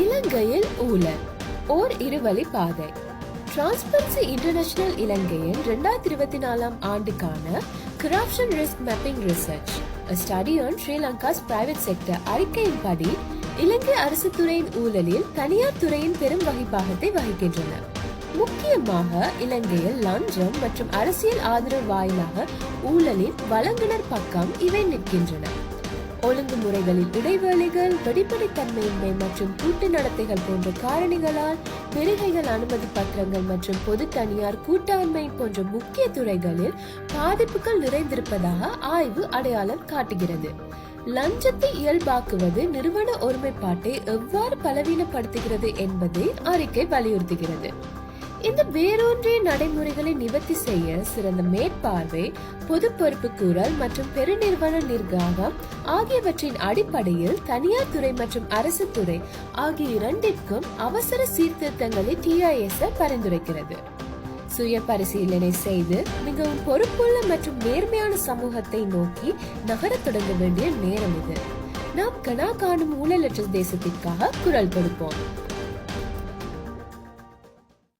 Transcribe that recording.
இலங்கையில் ஊழல். ஓர் இருவழி பாதை. டிரான்ஸ்பரன்சி இன்டர்நேஷனல் இலங்கையின் ரெண்டாயிரத்தி இருபத்தி நாலாம் ஆண்டுக்கான corruption risk mapping research study on Sri Lanka's private sector அறிக்கையின்படி இலங்கை அரசு துறையின் ஊழலில் தனியார் துறையின் பெரும் வகிப்பாகத்தை வகிக்கின்றன. முக்கியமாக இலங்கையில் லஞ்சம் மற்றும் அரசியல் ஆதரவு வாயிலாக ஊழலின் வழங்குனர் பக்கம் இவை நிற்கின்றன. ஒழுங்குமுறைகளில் இடைவேளைகள் வெளிப்படைத்தன்மையின்மை மற்றும் கூட்டு நடத்தைகள் போன்ற காரணிகளால் பெருகைகள் அனுமதி பத்திரங்கள் மற்றும் பொது தனியார் கூட்டாண்மை போன்ற முக்கிய துறைகளில் பாதிப்புகள் நிறைந்திருப்பதாக ஆய்வு அடையாளம் காட்டுகிறது. லஞ்சத்தை இயல்பாக்குவது நிறுவன ஒருமைப்பாட்டை எவ்வாறு பலவீனப்படுத்துகிறது என்பதை அறிக்கை வலியுறுத்துகிறது. இந்த வேரூன்றிய நடைமுறைகளை நிவர்த்தி செய்ய சிறந்த மேற்பார்வை பொது பொறுப்பு கூறல் மற்றும் பெருநிறுவன நிர்வாகம் ஆகியவற்றின் அடிப்படையில் தனியார் துறை மற்றும் அரசு துறை ஆகிய இரண்டிற்கும் அவசர சீர்திருத்தங்களை டிஐஎஸ் பரிந்துரைக்கிறது. சுய பரிசீலனை செய்து மிகவும் பொறுப்புள்ள மற்றும் நேர்மையான சமூகத்தை நோக்கி நகரத் தொடங்க வேண்டிய நேரம் இது. நாம் கனா காணும் ஊழலற்ற தேசத்திற்காக குரல் கொடுப்போம்.